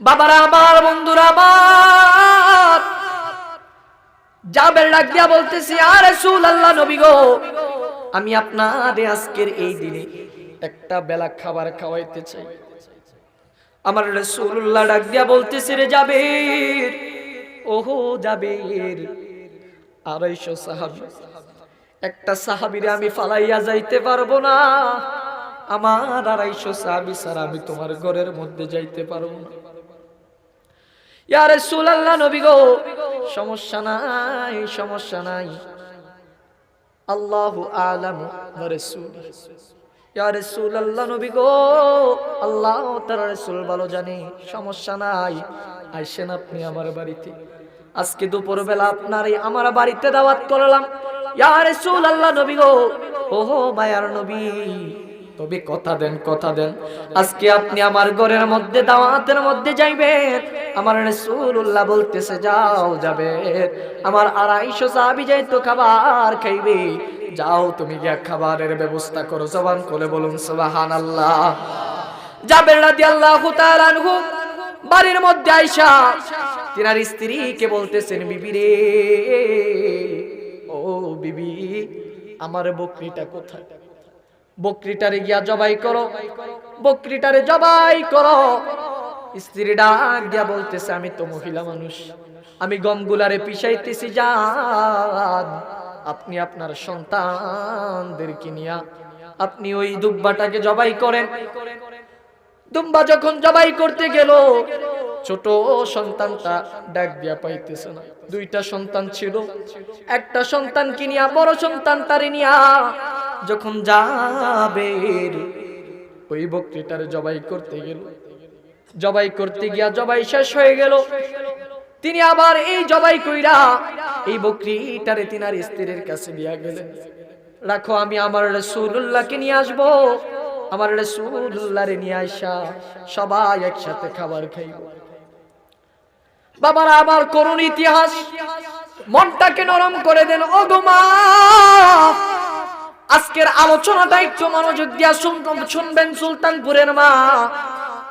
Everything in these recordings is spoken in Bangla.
বাবারা আমার, বন্ধুরা আমার। জাবের ডাক দিয়া বলতেছি আর রাসূল আল্লাহ নবী গো, আমি আপনাদের আজকের এই দিনে একটা বেলা খাবার খাওয়াইতে চাই। আমার রাসূলুল্লাহ ডাক দিয়া বলতেছে, রে জাবের, ওহো জাবের, আড়াইশো সাহাবি, একটা সাহাবিরে আমি ফালাইয়া যাইতে পারব না। আমার আড়াইশো সাহাবি ছাড়া আমি তোমার ঘরের মধ্যে যাইতে পারব না। ইয়ারে সুলাল্লাহ নবী গো। সমস্যা নাই সমস্যা নাই। আল্লাহু গো। আল্লাহ তার ভালো জানে, সমস্যা নাই। আইসেন আপনি আমার বাড়িতে। আজকে দুপুর বেলা আপনার আমার বাড়িতে দাওয়াত করলাম। ইয়া রাসূলুল্লাহ, নবী গো। ওহো, মায়ার নবী। তবে কথা দেন কথা দেন। আজকে আপনি আমার ঘরের মধ্যে, দাওয়াতের মধ্যে যাইবেন। আমার রাসূলুল্লাহ বলতেছে, যাও, যাবে। আমার আড়াইশো সাহাবি যাইতো খাবার খাইবে। যাও, তুমি গিয়া খাবারের ব্যবস্থা করো। জবান করে বলুন, সুবহানাল্লাহ। জাবের রাদিয়াল্লাহু তাআলা আনহু বাড়ির মধ্যে আইসা তিনার স্ত্রীকে বলতেছেন, বিবি রে, ও বিবি, আমার বকরিটা কোথায়? বকরিটারে গিয়া জবাই করো। বকরিটারে জবাই করো। স্ত্রী ডাক দিয়া বলতেছে, আমি তো মহিলা মানুষ। আমি গমগুলারে পিছাইতেছি যান আপনি আপনার সন্তানদেরকে নিয়া আপনি ওই দুব্বাটাকে জবাই করেন। দুম্বা যখন জবাই করতে গেল, ছোট সন্তানটা ডাক দিয়া পাইতেছে না। দুইটা সন্তান ছিল। একটা সন্তান কিনিয়া বড় সন্তান তারে নিয়া যখন যাবে ওই বকরিটার জবাই করতে গেল। জবাই করতে গিয়া জবাই শেষ হয়ে গেল। তিনি আবার এই জবাই কইরা এই বকরিটারে তিনার স্ত্রীর কাছে দিয়া গেলেন। রাখো, আমি আমার রসুল্লাহকে নিয়ে আসব। আমার রসুল্লাহরে নিয়ে আসা সবাই একসাথে খাবার খাইব। বাবারা, আমার করুণ ইতিহাস। মনটাকে নরম করে দেন। ওগমা আজকের আলোচনাটা একটু মনোযোগ দিয়া শুন- শুনবেন সুলতানপুরের মা।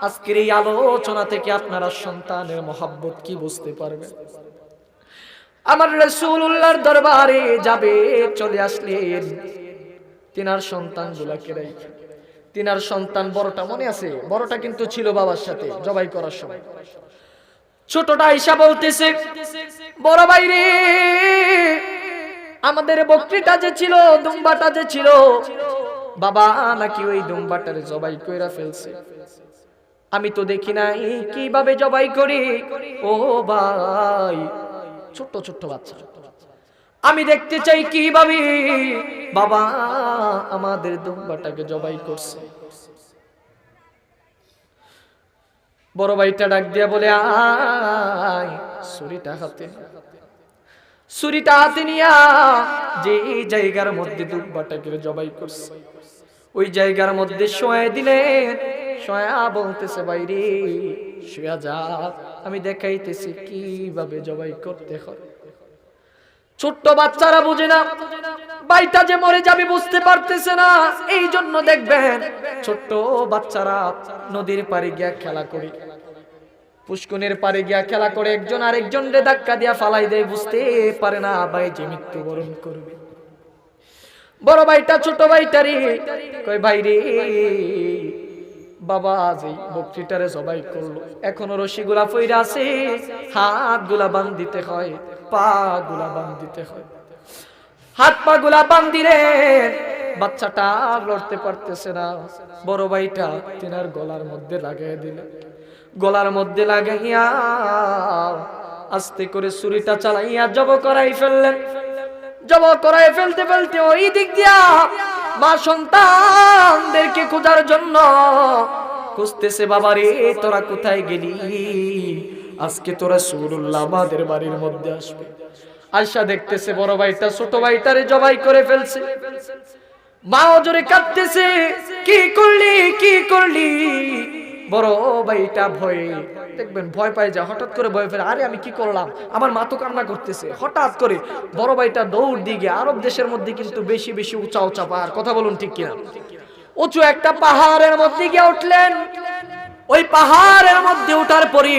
আজকের এই আলোচনা থেকে আপনারা সন্তানের মহাব্বত কি বুঝতে পারবেন? আমার রসুল্লাহর দরবারে যাবে, চলে আসলেন। তিনার সন্তান গুলাকে রেখে তিনার সন্তান বড়টা মনে আছে? বড়টা কিন্তু ছিল বাবার সাথে, জবাই করার সময়। ছোটটা ঈশা বলতেছে, বড় ভাই রে আমাদের বকরিটা যে ছিল, দুম্বাটা যে ছিল, বাবা নাকি ওই দুম্বাটারে জবাই কইরা ফেলছে। আমি তো দেখি নাই কীভাবে জবাই করি। ও ভাই, ছোট্ট ছোট্ট বাচ্চা। আমি দেখতে চাই কীভাবে বাবা আমাদের দুম্বাটাকে জবাই করছে। বড় ভাইটা ডাক দিয়া বলে, আয়, ছুরিটা হাতে। ছুরিটা হাতে নিয়া যে জায়গার মধ্যে দুব্বাটাকে জবাই করছে। ওই জায়গার মধ্যে শোয়া দিলেন শোয়া বলতেছে, বাইরে শুয়া যা, আমি দেখাইতেছি কীভাবে জবাই করতে হয়। ছোট্ট বাচ্চারা বুঝে না বাইটা যে মরে যাবে বুঝতে পারতেছে না এই জন্য দেখবেন ছোট্ট বাচ্চারা নদীর পাড়ে গিয়া খেলা করে। পুষ্কুনের পারে গিয়া খেলা করে একজন আরেকজন রে ধাক্কা দিয়া ফালাই দেয়, বুঝতে পারে না ভাই যে মৃত্যুবরণ করবে। বড় ভাইটা, ছোট ভাইটারে কই ভাই রে, বাবা আজ এই বকরিটারে সবাই করল, এখনও রশিগুলা ফইরা আছে হাতগুলা বান দিতে হয় পা গুলা বান দিতে হয়। হাত পা গুলা বান দিলে বাচ্চাটা লড়তে পারতেছে না। বড় ভাইটা তিনার গলার মধ্যে লাগাই দিল। গলার মধ্যে লাগাইয়া আস্তে করে ছুরিটা চালাইয়া জব করাই ফেললেন। জব করাই ফেলতে ফেলতে ওই দিক দিয়া মা সন্তানদেরকে খোঁজার জন্য খুঁজতেছে বাবা রে তোরা কোথায় গেলি? আজকে তোরা সুরুল্লাহ আমাদের বাড়ির মধ্যে আসবে। আয়সা দেখতেছে, বড় ভাইটা ছোট ভাইটারে জবাই করে ফেলছে। মা জোরে কাঁদতেছে, কি করলি কি করলি? বড় ভাইটা ভয়ে দেখবেন, ভয় পায় যা হঠাৎ করে ভয় ফেলে, আরে আমি কি করলাম? আমার মা কান্না করতেছে। হঠাৎ করে বড় ভাইটা দৌড় দিকে আরব দেশের মধ্যে কিন্তু বেশি বেশি উঁচা উঁচা পাহাড়। কথা বলুন ঠিক কিনা? উঁচু একটা পাহাড়ের মধ্যে গিয়ে উঠলেন। ওই পাহাড়ের মধ্যে ওঠার পরে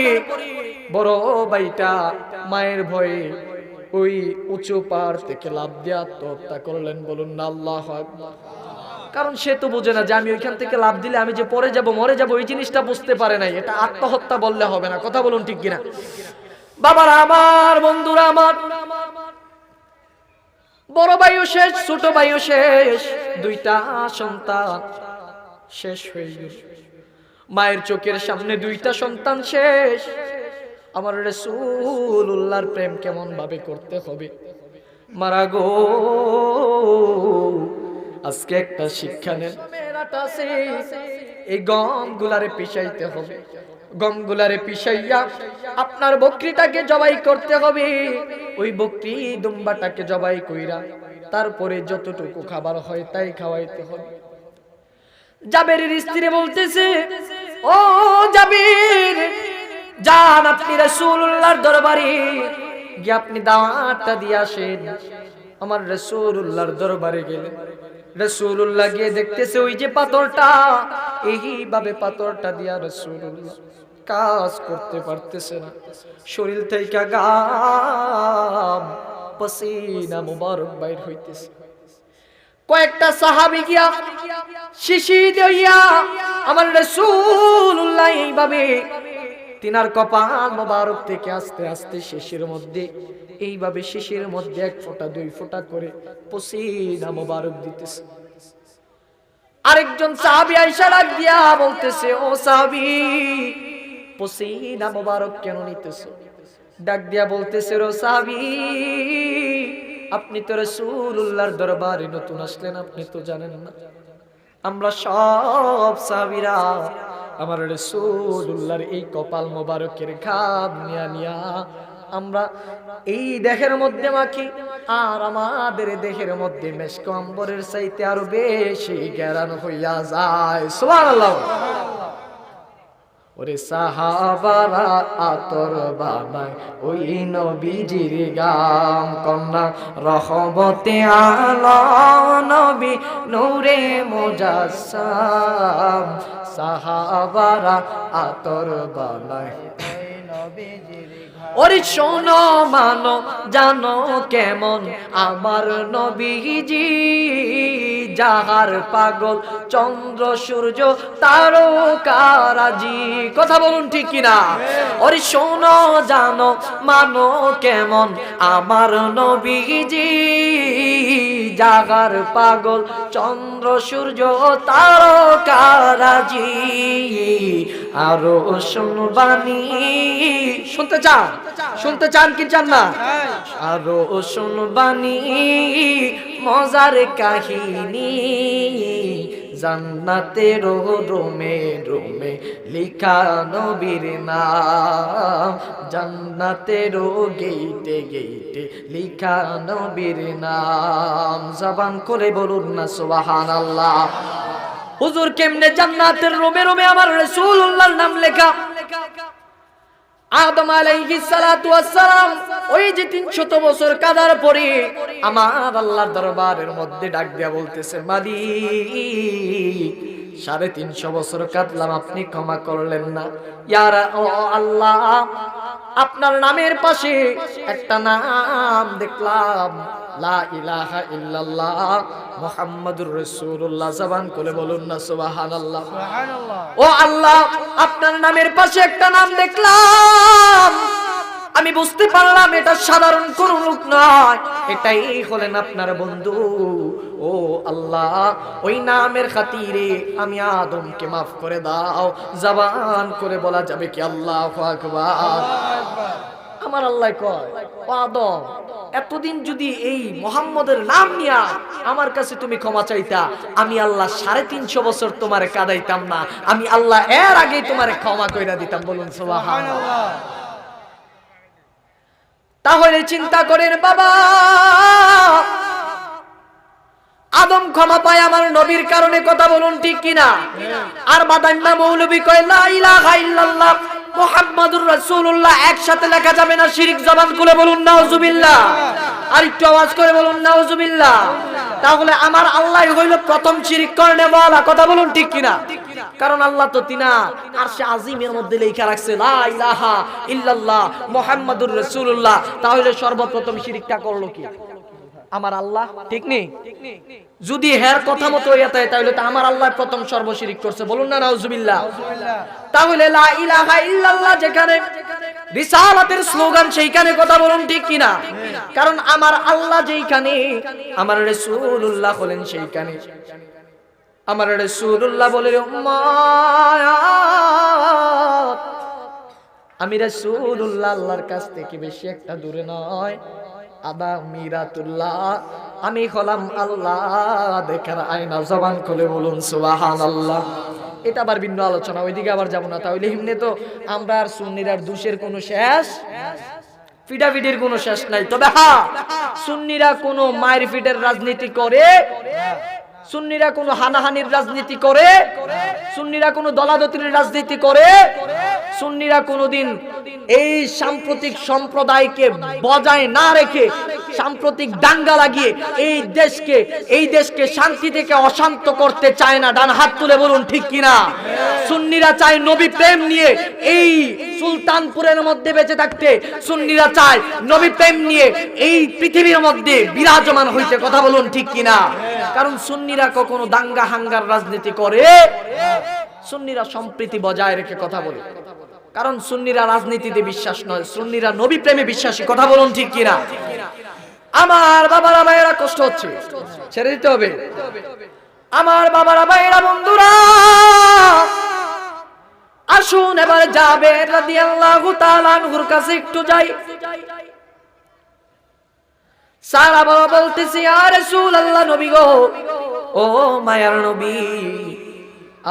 বড় ভাইটা মায়ের ভয়ে ওই উঁচু পাহাড় থেকে লাভ দিয়ে আত্মহত্যা করলেন। বলুন আল্লাহ আকবার। কারণ সে তো বোঝে না যে আমি ওইখান থেকে লাভ দিলে আমি যে পরে যাব, মরে যাব ওই জিনিসটা বুঝতে পারে নাই। এটা আত্মহত্যা বললে হবে না। কথা বলুন ঠিক কিনা? বাবার আমার, বন্ধুরা আমার, বড় ভাইও শেষ, ছোট ভাইও শেষ, দুইটা সন্তান শেষ হয়ে গেল। মায়ের চোখের সামনে দুইটা সন্তান শেষ। আমার রসুল্লাহর প্রেম কেমন ভাবে করতে হবে? মারা গো আজকে একটা শিক্ষা নেন। এই গম গুলারে পিছাইতে হবে। গম গুলারে পিছাইয়া আপনার বকরিটাকে জবাই করতে হবে। ওই বকরি দুম্বাটাকে জবাই কইরা তারপরে যতটুকু খাবার হয় তাই খাওয়াইতে হবে। জাবেরের স্ত্রী বলতেছে, ও জাবির, যান আপনি রাসূলুল্লাহর দরবারে গিয়ে আপনি দাওয়াতটা দিয়ে আসেন। আমার রাসূলুল্লাহর দরবারে গেলেন। রাসূলুল্লাহ গিয়ে দেখতেছে ওই যে পাথরটা, এইভাবে পাথরটা দিয়া রাসূলুল্লাহ কাজ করতে পারতেছে না। শরীর থেকে গাম, পসিনা মুবারক বাইর হইতেছে। কয়েকটা সাহাবি গিয়া শিশি দিয়া আমার রাসূলুল্লাহ এইভাবে তিনার কপাল মোবারক থেকে আস্তে আস্তে শিশির মধ্যে এইভাবে শিশির মধ্যে এক ফোঁটা, দুই ফোঁটা করে পসিনা মোবারক দিতেছে। আরেকজন সাহাবি আইসা ডাক দিয়া বলতেছে, ও সাহাবি, পসিনা মোবারক কেন নিতেছো? ডাক দিয়া বলতেছে, রো সাহাবি, আপনি তো রাসূলুল্লাহর দরবারে নতুন আসলেন, আপনি তো জানেন না। আমরা সব সাহাবীরা, আমার রাসূলুল্লাহর এই কপাল মোবারকের ঘাম নিয়া নিয়া আমরা এই দেহের মধ্যে মাখি, আর আমাদের দেহের মধ্যে মেশক অম্বরের চাইতে আরও বেশি জ্ঞান হইয়া যায়। সুবহানাল্লাহ। ওরে সাহাবারা আতর বানায়, ওই নবীজির গাম কন্যা, রহমতে আলো নবী নূরে মোজাসাম সাহাবারা আতর বানায় ওরে শোনো, মানো, জানো কেমন? আমার নবীজি যাহার পাগল, চন্দ্র, সূর্য, তারকারাজি। কথা বলুন ঠিক কিনা? ওরে শোনো, জানো, মানো কেমন? আমার নবীজি যাহার পাগল, চন্দ্র, সূর্য, তারকারাজি। আরও শুনবানি। শুনতে চান? শুনতে চান? কি চান না? আরও শুনবানি মজার কাহিনী। জান্নাতের রোমে রোমে লিখা নবীর নাম। জান্নাতের গেইটে গেইটে লিখা নবীর নাম। জবান করে বলুন না সুবাহান আল্লাহ হুজুর কেমনে জান্নাতের রোমে রোমে আমার রাসূলুল্লাহর নাম লেখা? আদম আলাইহি সালাতু ওয়াসসালাম ওই যে 300 বছর কাদার পরে আমার আল্লাহর দরবারের মধ্যে ডাক দিয়া বলতেছে, মালিক, সাড়ে তিনশো বছর কাঁদলাম, আপনি ক্ষমা করলেন না। ইয়ারা, ও আল্লাহ, আপনার নামের পাশে একটা নাম দেখলাম। লা ইলাহা ইল্লাল্লাহ মুহাম্মাদুর রাসূলুল্লাহ। জবান করে বলুন না সুবহানাল্লাহ। ও আল্লাহ আপনার নামের পাশে একটা নাম দেখলাম। আমি বুঝতে পারলাম এটা সাধারণ কোন লোক নয়। এটাই হলেন আপনার বন্ধু। ও আল্লাহ ওই নামের খাতিরে আমি আদমকে মাফ করে দাও। জবান করে বলা যাবে কি আল্লাহ আকবার। আমার আল্লাহ কয় আদম এতদিন যদি এই মোহাম্মদের নাম নিয়া আমার কাছে তুমি ক্ষমা চাইতা আমি আল্লাহ সাড়ে তিনশো বছর তোমার কাদাইতাম না আমি আল্লাহ এর আগেই তোমার ক্ষমা কইরা দিতাম। বলুন তাহলে চিন্তা করেন বাবা আদম ক্ষমা পায় আমার নবীর কারণে কথা বলুন ঠিক কিনা? আর বাদান্না মৌলবী কয় লা ইলাহা ইল্লাল্লাহ। মুহাম্মাদুর রাসূলুল্লাহ, একসাথে লেখা যাবে না শিরিক জবান খুলে বলুন, নাউজুবিল্লাহ। আর একটু আওয়াজ করে বলুন, নাউজুবিল্লাহ। তাহলে আমার আল্লাহ হইল প্রথম শিরিক করনে বলা কথা বলুন ঠিক কিনা? কারণ আল্লাহ তো তিনা। আর সে আজিমের মধ্যে লেখা রাখছে, লা ইলাহা ইল্লাল্লাহ মুহাম্মাদুর রাসূলুল্লাহ। তাহলে সর্বপ্রথম শিরিকটা করল কি? আমার আল্লাহ। ঠিক নেই যদি হের কথা মতো হইয়া থাকে তাহলে তো আমার আল্লাহ প্রথম সর্বশিরিক করছে। বলুন না নাউজুবিল্লাহ। তাহলে লা ইলাহা ইল্লাল্লাহ যেখানে রিসালাতের স্লোগান সেইখানে কথা বলুন ঠিক কিনা? কারণ আমার আল্লাহ যেইখানে আমার রাসূলুল্লাহ হলেন সেইখানে। আমার রাসূলুল্লাহ বলে উম্মাত আমি রাসূলুল্লাহ আল্লাহর কাছ থেকে বেশি একটা দূরে নয়। আবা মিরাতুল্লাহ। আমি হলাম আল্লাহ। দেখার আয়না জবান খুলে বলুন, সুবহানাল্লাহ। এটা আবার ভিন্ন আলোচনা, ওইদিকে আবার না। তাহলে তো আমরা আর সুন্নির আর দুশের কোনো শেষ, ফিডাফিডির কোনো শেষ নাই। তবে সুন্নিরা কোনো মায়ের ফিটের রাজনীতি করে, সুন্নিরা কোনো হানাহানির রাজনীতি করে, সুন্নিরা কোনো দলাদতির রাজনীতি করে সুন্নিরা কোনোদিন এই সাম্প্রতিক সম্প্রদায়কে বজায় না রেখে, সাম্প্রতিক দাঙ্গা লাগিয়ে এই দেশকে এই দেশকে শান্তি থেকে অশান্ত করতে চায় না। ডান হাত তুলে বলুন, ঠিক কিনা? সুন্নিরা চায় নবী প্রেম নিয়ে এই সুলতানপুরের মধ্যে বেঁচে থাকতে। সুন্নিরা চায় নবী প্রেম নিয়ে এই পৃথিবীর মধ্যে বিরাজমান হইতে। কথা বলুন, ঠিক কিনা? কারণ সুন্নিরা কখনো দাঙ্গা হাঙ্গার রাজনীতি করে। সুন্নিরা সম্প্রীতি বজায় রেখে কথা বলে। কারণ সুন্নিরা রাজনীতিতে বিশ্বাস নয়, সুন্নিরা নবী প্রেমে বিশ্বাসী, কথা বলুন ঠিক কিনা? আমার বাবারা ভাইয়েরা কষ্ট হচ্ছে, ছেড়ে দিতে হবে। আমার বাবারা ভাইয়েরা বন্ধুরা, আসুন এবার যাবে রাদিয়াল্লাহু তাআলা আনহুর কাছে একটু যাই। সারা বাবা বলতেছি আর রাসূল আল্লাহ নবী গো, ও মায়ার নবী,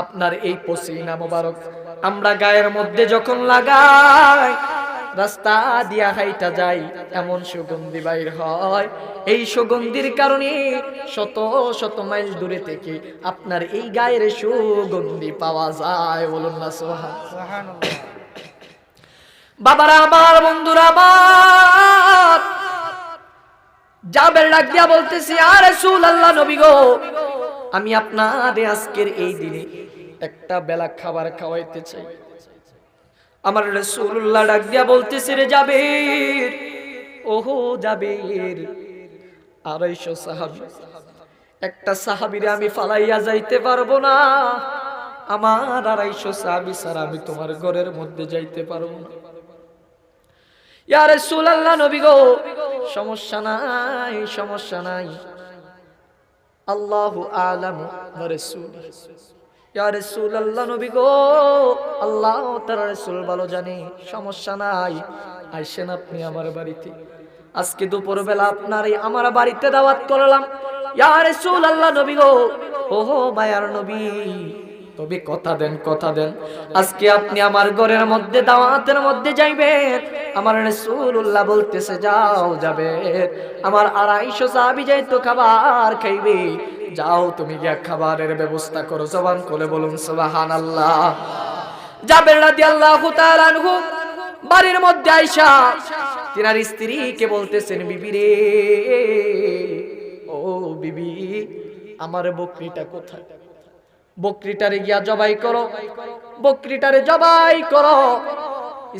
আপনার এই পসিনা মোবারক আমরা গায়ের মধ্যে যখন লাগাই, রাস্তা দিয়া হাইটা যাই, এমন সুগন্ধি বাইর হয়। এই সুগন্ধির কারণে শত শত মাইল দূরে থেকে আপনার এই গায়ের সুগন্ধি পাওয়া যায়, বলুন না সোহান বাবারা আমার, বন্ধুরা আমার, জাবের ডাক দিয়া বলতেছি আর রাসূল আল্লাহ নবী গো, আমি আপনাদের আজকের এই দিনে একটা বেলা খাবার খাওয়াইতে চাই। আমার রাসূলুল্লাহ ডাক দিয়া বলতেছে, রে জাবের, ওহো জাবের, আড়াইশো সাহাবী, একটা সাহাবিরে আমি ফালাইয়া যাইতে পারব না। আমার আড়াইশো সাহাবী ছাড়া আমি তোমার ঘরের মধ্যে যাইতে পারব না। সমস্যা নাই সমস্যা নাই। আল্লাহু আলামু নবী গো, আল্লাহ ভালো জানে, সমস্যা নাই। আইসেন আপনি আমার বাড়িতে। আজকে আপনার আমার বাড়িতে দাওয়াত করলাম। রাসূলুল্লাহ নবী গো, ওহো তবে কথা দেন কথা দেন। আজকে আপনি আমার ঘরের মধ্যে, দাওয়াতের মধ্যে যাইবেন। আমার রাসূলুল্লাহ বলতেছে, যাও যাবে। আমার আড়াইশো সাহাবি যাইতো খাবার খাইবে। যাও, তুমি গিয়া খাবারের ব্যবস্থা করো। জবান করে বলুন জাবের রাদিয়াল্লাহু তাআলা আনহু বাড়ির মধ্যে আইসা, তিনার স্ত্রীকে বলতেছেন, বিবি রে, ও বিবি, আমার বকরিটা কোথায়? বকরিটারে গিয়া জবাই করো, বকরিটারে জবাই করো।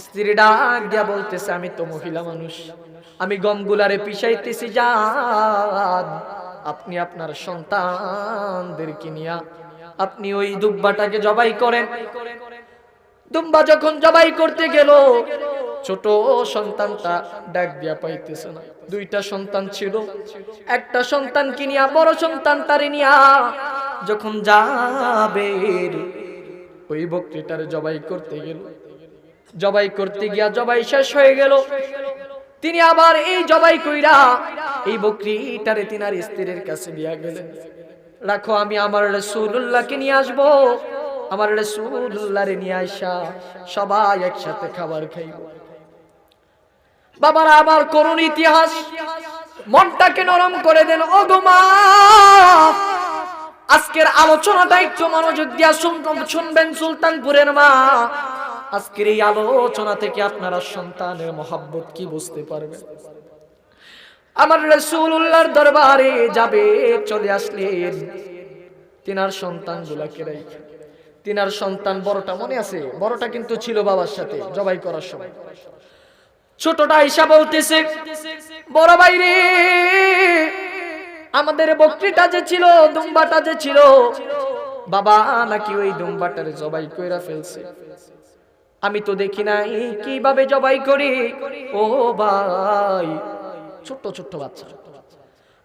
স্ত্রী ডাক দিয়া বলতেছে, আমি তো মহিলা মানুষ, আমি গমগুলারে পিছাইতেছি যান আপনি আপনার সন্তানদেরকে নিয়া আপনি ওই দুব্বাটাকে জবাই করেন। দুম্বা যখন জবাই করতে গেল, ছোট সন্তানটা ডাক দিয়া পাইতেছে না। দুইটা সন্তান ছিল। একটা সন্তান কিনিয়া বড় সন্তান তারে নিয়া যখন যাবে ওই বকরিটার জবাই করতে গেল। জবাই করতে গিয়া জবাই শেষ হয়ে গেল। তিনি আবার এই জবাই কইরা এই বকরিটারে তিনার স্ত্রীর কাছে দিয়া গেলেন। রাখো, আমি আমার রাসূলুল্লাহকে নিয়ে আসব। আমার রাসূলুল্লাহরে নিয়ে আইসা সবাই একসাথে খাবার খাইব। বাবারা, আমার করুণ ইতিহাস, মনটাকে নরম করে দেন। ওগমা আজকের আলোচনাটা একটু মনোযোগ দিয়া শুনবেন সুলতানপুরের মা। আজকের এই আলোচনা থেকে আপনারা সন্তানের মহাব্বত কি বুঝতে পারবেন? আমার রসুল্লাহর দরবারে যাবে, চলে আসলেন। তিনার সন্তান গুলাকে রেখে তিনার সন্তান বড়টা মনে আছে? বড়টা কিন্তু ছিল বাবার সাথে জবাই করার সময়। ছোটটা ঈশা বলতেছে, বড় ভাই রে, আমাদের বকরিটা যে ছিল, দুম্বাটা যে ছিল, বাবা নাকি ওই দুম্বাটারে জবাই কইরা ফেলছে? আমি তো দেখি নাই কীভাবে জবাই করি। ও ভাই, ছোট্ট ছোট্ট বাচ্চা।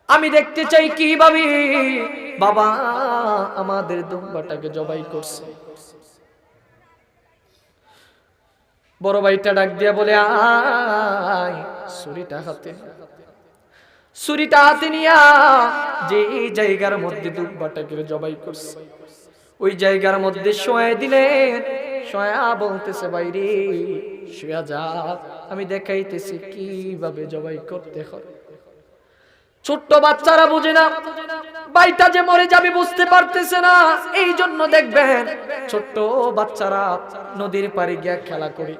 আমি দেখতে চাই কীভাবে বাবা আমাদের দুম্বাটাকে জবাই করছে। বড় ভাইটা ডাক দিয়া বলে, আয়, ছুরিটা হাতে। ছুরিটা হাতে নিয়া যে জায়গার মধ্যে দুব্বাটাকে জবাই করছে। ওই জায়গার মধ্যে শোয়া দিলেন বলতেছে বাইরে। শুয়া যা, আমি দেখাইতেছি কীভাবে জবাই করতে হয়। ছোট্ট বাচ্চারা বুঝে না বাইটা যে মরে যাবে বুঝতে পারতেছে না এই জন্য দেখবেন ছোট্ট বাচ্চারা নদীর পাড়ে গিয়া খেলা করে।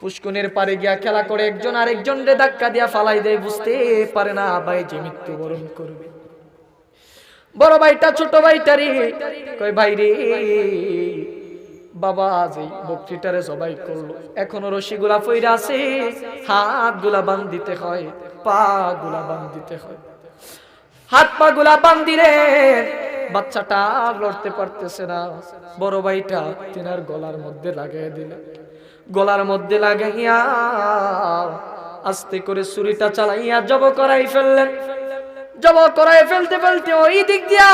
পুষ্কুনের পারে গিয়া খেলা করে, একজন আরেকজন রে ধাক্কা দিয়া ফালাই দেয়, বুঝতে পারে না ভাই যে মৃত্যুবরণ করবে। বড় ভাইটা, ছোট ভাইটারে কই ভাই রে বাবা আজ এই বকরিটারে সবাই করল। এখনও রশিগুলা ফইরা আছে হাতগুলা বান দিতে হয় পা গুলা বান দিতে হয়। হাত পা গুলা বান দিলে বাচ্চাটা আর লড়তে পারতেছে না। বড় ভাইটা তিনার গলার মধ্যে লাগাই দিলে। গলার মধ্যে লাগাইয়া আস্তে করে ছুরিটা চালাইয়া জব করাই ফেললেন। জব করাই ফেলতে ফেলতে ওই দিক দিয়া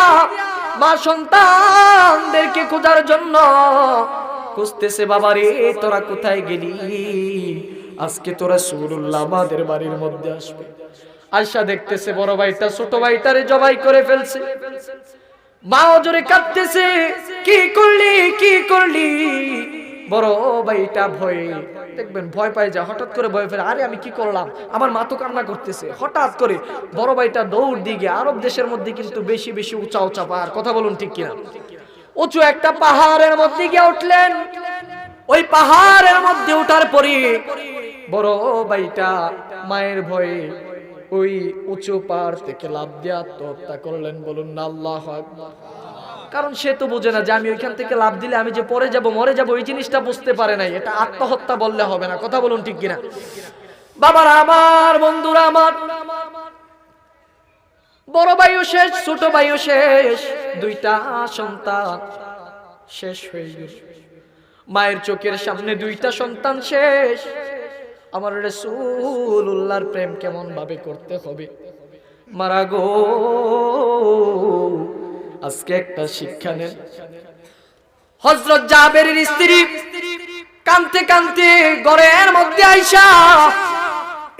মা সন্তানদেরকে খোঁজার জন্য খুঁজতেছে বাবা রে তোরা কোথায় গেলি? আজকে তোরা সুরুল্লাহ আমাদের বাড়ির মধ্যে আসবে। আয়সা দেখতেছে, বড় ভাইটা ছোট ভাইটারে জবাই করে ফেলছে। মা জোরে কাঁদতেছে, কি করলি কি করলি? বড় ভাইটা ভয়ে দেখবেন, ভয় পায় যা হঠাৎ করে ভয় ফেলে, আরে আমি কি করলাম? আমার মা তো কান্না করতেছে। হঠাৎ করে বড় ভাইটা দৌড় দিকে আরব দেশের মধ্যে কিন্তু বেশি বেশি উঁচা উঁচা পাহাড়। কথা বলুন ঠিক কিনা? উঁচু একটা পাহাড়ের মধ্যে গিয়ে উঠলেন। ওই পাহাড়ের মধ্যে উঠার পরে বড় ভাইটা মায়ের ভয়ে ওই উঁচু পাহাড় থেকে লাভ দিয়ে আত্মহত্যা করলেন। বলুন আল্লাহ আকবার। কারণ সে তো বোঝে না যে আমি ওইখান থেকে লাভ দিলে আমি যে পরে যাব, মরে যাব ওই জিনিসটা বুঝতে পারে নাই। এটা আত্মহত্যা বললে হবে না। কথা বলুন ঠিক কিনা? বাবার আমার, বন্ধুরা আমার, বড় ভাইও শেষ, ছোট ভাইও শেষ, দুইটা সন্তান শেষ হয়ে গেল। মায়ের চোখের সামনে দুইটা সন্তান শেষ। আমার রসুল্লাহর প্রেম কেমন ভাবে করতে হবে? মারা গো আজকে একটা শিক্ষা নেন। হজরত জাবেরের স্ত্রী কানতে কানতে ঘরের মধ্যে আইসা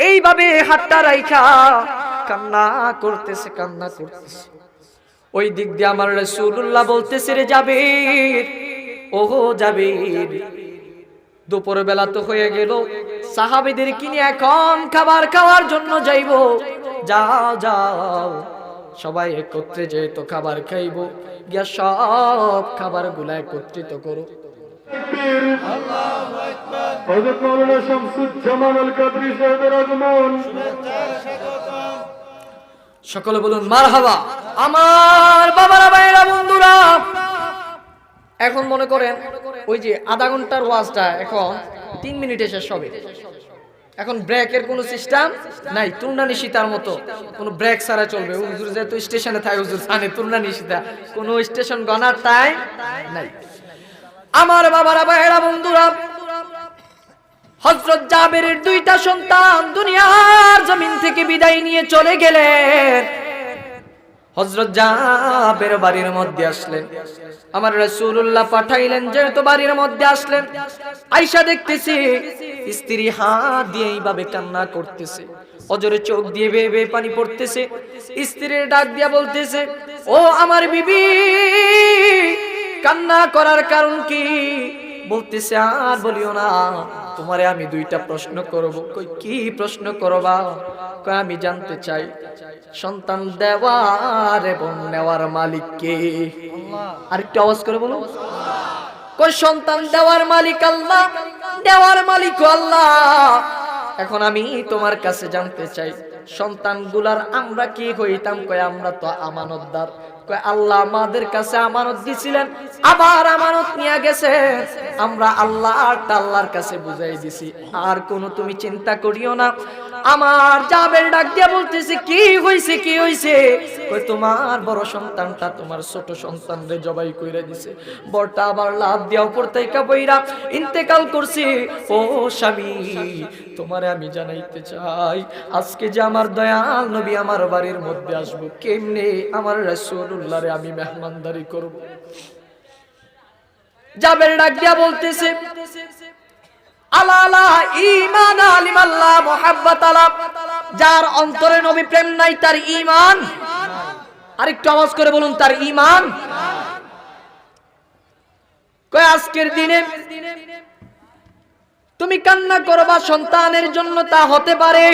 এইভাবে হাতটা রাইখা কান্না করতেছে কান্না করতেছে। ওই দিক দিয়ে আমার রসুল্লাহ বলতেছে, রে যাবে ওহো যাবে দুপুর বেলা তো হয়ে গেল, সাহাবিদের কিনে এখন খাবার খাওয়ার জন্য যাইব। যাও যাও সবাই একত্রে যেহেতু খাবার খাইব গিয়া সব খাবারগুলা একত্রিত করো। সকলে বলুন মার হাবা আমার বাবারা ভাইরা বন্ধুরা এখন মনে করেন ওই যে আধা ঘণ্টার ওয়াজটা এখন তিন মিনিটে শেষ হবে। এখন ব্রেকের কোন সিস্টেম নাই তুরনা নিশিতার মতো। কোন ব্রেক ছাড়া চলবে। হুজুর যেহেতু স্টেশনে থাকে, হুজুর জানে তুরনা নিশিতা কোনো স্টেশন গনার তাই নাই। আমার বাবারা ভাইরা বন্ধুরা হজরত জাবেরের দুইটা সন্তান দুনিয়ার জমিন থেকে বিদায় নিয়ে চলে গেলেন। হজরত জাবের বাড়ির মধ্যে আসলেন। আমার রাসূলুল্লাহ পাঠাইলেন, যেহেতু বাড়ির মধ্যে আসলেন। আয়সা দেখতেছি স্ত্রী হাত দিয়ে এইভাবে কান্না করতেছে। অজরে চোখ দিয়ে বেয়ে বেয়ে পানি পড়তেছে। স্ত্রীর ডাক দিয়া বলতেছে, ও আমার বিবি, কান্না করার কারণ কি? বলতেছে আর বলিও না তোমারে আমি দুইটা প্রশ্ন করব। কই কি প্রশ্ন করবা? কই আমি জানতে চাই সন্তান দেওয়ার এবং নেওয়ার মালিক কে? আরেকটু আওয়াজ করে বলো। কই সন্তান দেওয়ার মালিক আল্লাহ দেওয়ার মালিক আল্লাহ। এখন আমি তোমার কাছে জানতে চাই সন্তানগুলার আমরা কি হইতাম? কই আমরা তো আমানতদার আল্লাহ আমাদের কাছে আমানত দিছিলেন, আবার আমানত নিয়ে গেছে। আমরা আল্লাহ আর আল্লাহর কাছে বুঝাই দিছি, আর কোনো তুমি চিন্তা করিও না। আমার জাবের ডাক দিয়ে বলতেছে, কি হইছে কি হইছে? তোমার বড় সন্তানটা তোমার ছোট জবাই কইরা দিছে। বড়টা আবার লাভ দিয়া উপর ইন্তেকাল করছে। ও স্বামী, তোমারে আমি জানাইতে চাই, আজকে যে আমার দয়াল নবী আমার বাড়ির মধ্যে আসব, কেমনে আমার রাসূলুল্লাহরে আমি মেহমানদারি করব। জাবের ডাক দিয়া বলতেছে যার অন্তরে নবী প্রেম নাই, তার ঈমান। আরেকটু আওয়াজ করে বলুন, তার কয়, আজকের দিনে তুমি কান্না করবা সন্তানের জন্য, তা হতে পারে।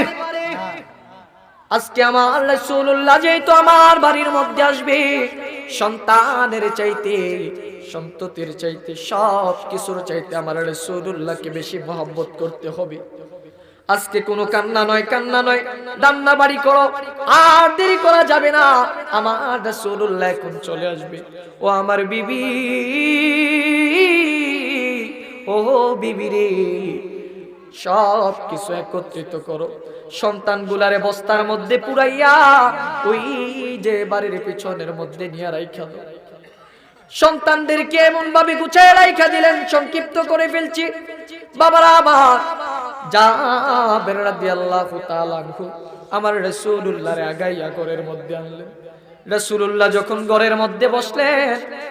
আজকে আমার রাসূলুল্লাহ যেহেতু আমার বাড়ির মধ্যে আসবে, সন্তানের চাইতে, সন্ততির চাইতে সব কিছুর চাইতে আমার রাসূলুল্লাহকে বেশি মহব্বত করতে হবে। আজকে কোনো কান্না নয় কান্না নয় রান্না বাড়ি করো, আর দেরি করা যাবে না, আমার রাসূলুল্লাহ এখন চলে আসবে। ও আমার বিবি ও বিবি রে সব কিছু একত্রিত করো। সন্তানগুলারে বস্তার মধ্যে পুরাইয়া ওই যে বাড়ির পিছনের মধ্যে নিয়ে রাইখা সন্তানদেরকে এমন ভাবে গুছায় রাইখা দিলেন, সংক্ষিপ্ত করে ফেলছি। বাবারা আমার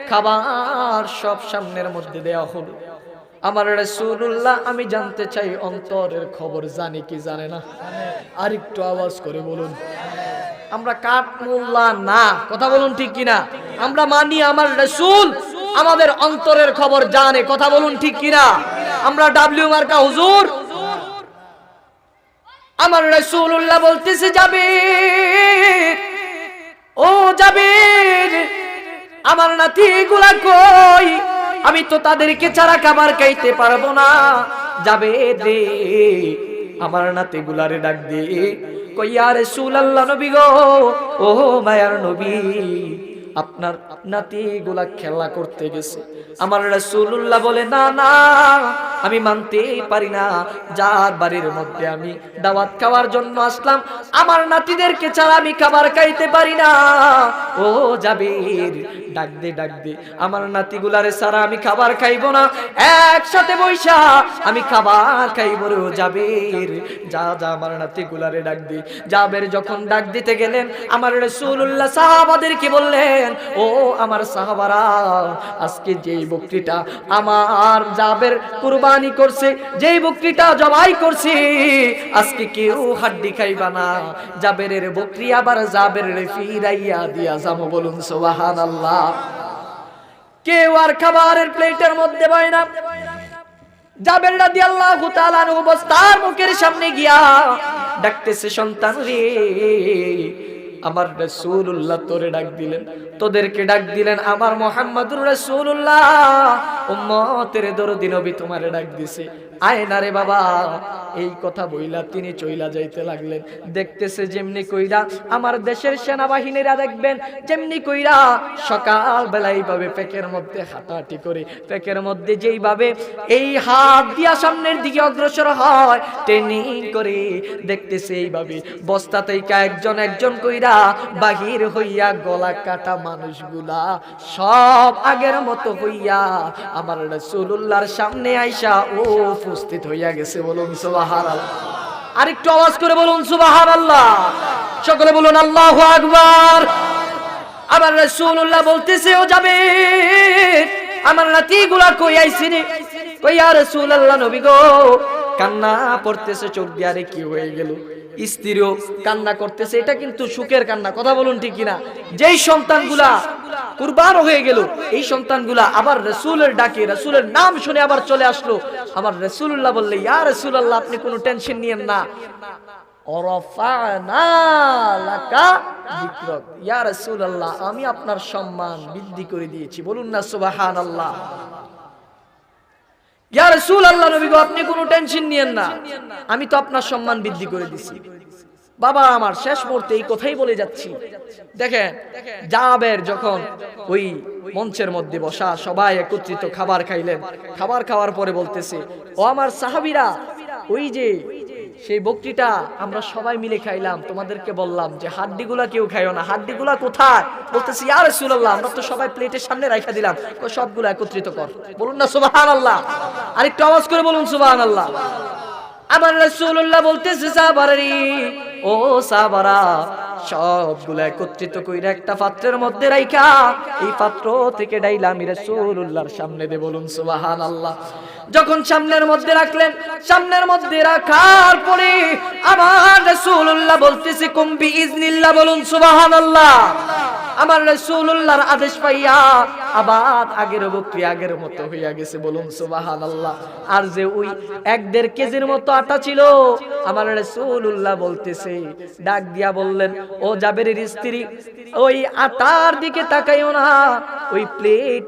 খাবার সব সামনের মধ্যে দেওয়া হলো। আমার রসুল্লাহ আমি জানতে চাই অন্তরের খবর, জানি কি জানে না? আর একটু আওয়াজ করে বলুন। আমরা কাঠ মোল্লা না, কথা বলুন ঠিক কিনা? আমরা মানি আমার রসুল আমাদের অন্তরের খবর জানে, কথা বলুন ঠিক কিনা? আমরা ডাব্লিউ মার্কা হুজুর। আমার রসুল্লাহ বলতেছে যাবে ও যাবে আমার নাতি গুলা কই? আমি তো তাদেরকে ছাড়া খাবার খাইতে পারব না। যাবে রে আমার নাতি গুলারে ডাক দিয়ে কইয়া রসুল আল্লাহ নবী গো। ও মায়ার নবী। আপনার নাতি গুলা খেলা করতে গেছে। আমার রাসূলুল্লাহ বলে, না না, আমি মানতেই পারি না। যার বাড়ির মধ্যে আমি দাওয়াত খাওয়ার জন্য আসলাম, আমার নাতিদেরকে ছাড়া আমি খাবার খাইতে পারি না। ও জাবির ডাক দে ডাক দে। আমার নাতিগুলারে ছাড়া আমি খাবার খাইবো না। একসাথে বৈশা আমি খাবার খাইব রে ও যা যা আমার নাতিগুলারে ডাক দি। জাবের যখন ডাক দিতে গেলেন, আমার রাসূলুল্লাহ সাহাবাদেরকে বললেন, ও আমার সাহাবারা, আজকে যেই বকরিটা আমার জাবের কুরবানি করছে, যেই বকরিটা জবাই করছে, আজকে কেউ হাড্ডি খাইবা না। জাবেরের বকরি আবার জাবের ফিরাইয়া দিয়া যাব বলুন সুবহানাল্লাহ। কেউ আর খাবারের প্লেটের মধ্যে পায় না। যাবেন রাদিয়াল্লাহু তাআলা বস্তার মুখের সামনে গিয়া ডাকতেছে, সন্তান রে, আমার রাসূলুল্লাহ তোরে ডাক দিলেন, তোদেরকে ডাক দিলেন আমার মোহাম্মদুর রাসূলুল্লাহ। উম্মতের দরদি নবী তোমারে ডাক দিছে। আয় না রে বাবা। এই কথা বইলা তিনি চইলা যাইতে লাগলেন। দেখতেছে যেমনি কইরা আমার দেশের সেনাবাহিনীরা দেখবেন, যেমনি কইরা সকাল মধ্যে হাঁটাহাঁটি করে মধ্যে যেইভাবে এই হাত দিয়া সামনের দিকে অগ্রসর হয়, ট্রেনিং করে দেখতেছে এইভাবে। বস্তা থেকে একজন একজন কইরা বাহির হইয়া গলা কাটা মানুষগুলা সব আগের মতো হইয়া আমার রাসূলুল্লাহর সামনে আইসা ও উপস্থিত হইয়া গেছে, বলুন সুবহানাল্লাহ। আরেকটু আওয়াজ করে বলুন সুবাহার আল্লাহ সকলে বলুন আল্লাহ আকবার। আমার রাসূলুল্লাহ বলতেছে, ও যাবে আমার নাতিগুলা কই আইছিনি কই, ইয়া রাসূলুল্লাহ নবী গো, কান্না পড়তেছে চোখ দিয়ে আরে কি হয়ে গেল? স্ত্রীও কান্না করতেছে, এটা কিন্তু সুখের কান্না, কথা বলুন ঠিক কিনা? যেই সন্তানগুলা কুরবান হয়ে গেল। এই সন্তানগুলা আবার রসুলের ডাকে, রসুলের নাম শুনে আবার চলে আসলো। আমার রসুল্লাহ বললে, ইয়া রসুল্লাহ আপনি কোনো টেনশন নিয়েন না। আমি আপনার সম্মান বৃদ্ধি করে দিয়েছি। বলুন না, সুবহানাল্লাহ। ইয়া রাসূলুল্লাহ নবী আপনি কোনো টেনশন নিয়েন না। আমি তো আপনার সম্মান বৃদ্ধি করে দিছি। বাবা, আমার শেষ মুহূর্তে এই কথাই বলে যাচ্ছি। দেখেন, জাবের যখন ওই মঞ্চের মধ্যে বসা সবাই একত্রিত খাবার খাইলেন। খাবার খাওয়ার পরে বলতেছে, ও আমার সাহাবিরা, ওই যে সেই বকরিটা আমরা সবাই মিলে খাইলাম, তোমাদেরকে বললাম যে হাড্ডিগুলা কেউ খাইও না। হাড্ডিগুলা কোথায়? বলতেছি, ইয়া রাসূলুল্লাহ, আমরা তো সবাই প্লেটের সামনে রাখা দিলাম। সবগুলো একত্রিত কর। বলুন না, সুবহানাল্লাহ। আরেকটু আওয়াজ করে বলুন, সুবহানাল্লাহ। আমার রাসূলুল্লাহ বলতেছে সাবারি ও সাহাবারা সবগুলো একত্রিত কইরা একটা পাত্রের মধ্যে রাইখা, এই পাত্র থেকে ডাইলা আমি রাসূলুল্লাহর সামনে দে বলুন, সুবহানাল্লাহ। যখন সামনের মধ্যে রাখলেন, সামনের মধ্যে রাখার পরে আমার রাসূলুল্লাহ বলতেছে কুম্বি ইজনিল্লাহ বলুন, সুবহানাল্লাহ। আমার রাসূলুল্লাহর আদেশ পাইয়া আবার আগের বকরি আগের মতো হইয়া গেছে, বলুন, সুবহানাল্লাহ। আর যে ওই এক দেড় কেজির মতো আটা ছিল, আমার রাসূলুল্লাহ বলতেছে, ডাক দিয়া বললেন ও জাবেরের স্ত্রী ওই আটার দিকে তাকাইও না ওই প্লেট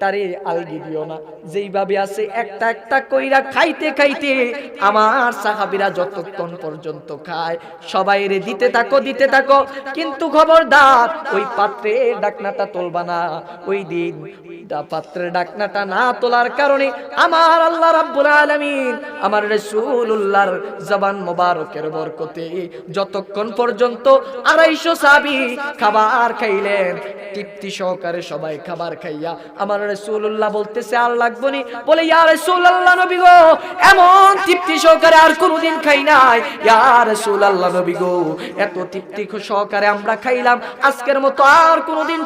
তারে আলগি দিও না। যেইভাবে আছে একটা একটা কইরা খাইতে খাইতে আমার সাহাবিরা যতক্ষণ পর্যন্ত খায়, সবাই রে দিতে থাকো দিতে থাকো। কিন্তু খবরদার, ওই পাত্রে ডাকনাটা তুলবা না। ওই দিন দা পাত্রের ডাকনাটা না তোলার কারণে আমার আল্লাহ রাব্বুল আলামিন আমার রাসূলুল্লাহর জবান মোবারকের বরকতে যতক্ষণ পর্যন্ত আড়াইশো সাবি খাবার খাইলেন, তৃপ্তি সহকারে সবাই খাবার খাইয়া আমার বলতেছে, আর লাগবো নি? বলে, ইয়া নবী গো, এমন তৃপ্তি সহকারে আর খাই নাই। ইয়া নবী গো, এত তৃপ্তি সহকারে আমরা খাইলাম, আজকের মতো আর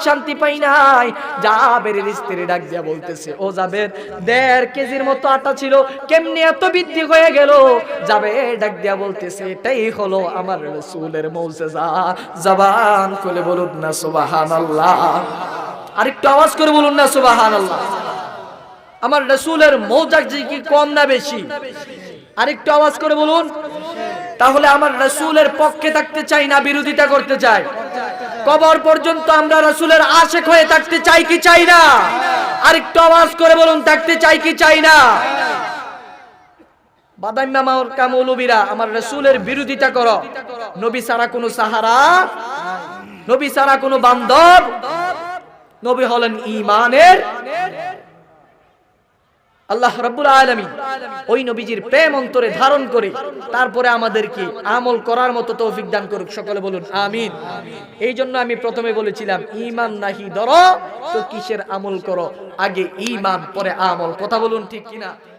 শান্তি পাই নাই। জাবেরের স্ত্রী ডাক দিয়া বলতেছে, ও জাবের, দেড় কেজির মতো আটা ছিল, কেমনি এত বৃদ্ধি হয়ে গেল? যাবে ডাক দিয়া বলতেছে, এটাই হলো আমার রাসূলের মৌজেজা। জবান খুলে বলুন না, সুবহানাল্লাহ। আরেকটু আওয়াজ করে বলুন না, সুবহানাল্লাহ। আমার রাসূলের মৌজাক যে কি কম না বেশি? আরেকটু আওয়াজ করে বলুন। তাহলে আমার রাসূলের পক্ষে থাকতে চাই না, বিরোধিতা করতে চাই? কবর পর্যন্ত আমরা রাসূলের আশেক হয়ে থাকতে চাই কি চাই না? আরেকটু আওয়াজ করে বলুন, থাকতে চাই কি চাই না? বাদাম মামার কামৌলবীরা আমার রাসূলের বিরোধিতা করো। নবী সারা কোনো সাহারা নবী সারা কোনো বান্ধব নবী হলেন ইমানের আল্লাহ রাব্বুল আলামিন। ওই নবীজির প্রেম অন্তরে ধারণ করে তারপরে আমাদেরকে আমল করার মতো তৌফিক দান করুক। সকলে বলুন, আমিন। এই জন্য আমি প্রথমে বলেছিলাম ইমান নাহি ধরো, তো কিসের আমল করো? আগে ইমান পরে আমল। কথা বলুন ঠিক কিনা?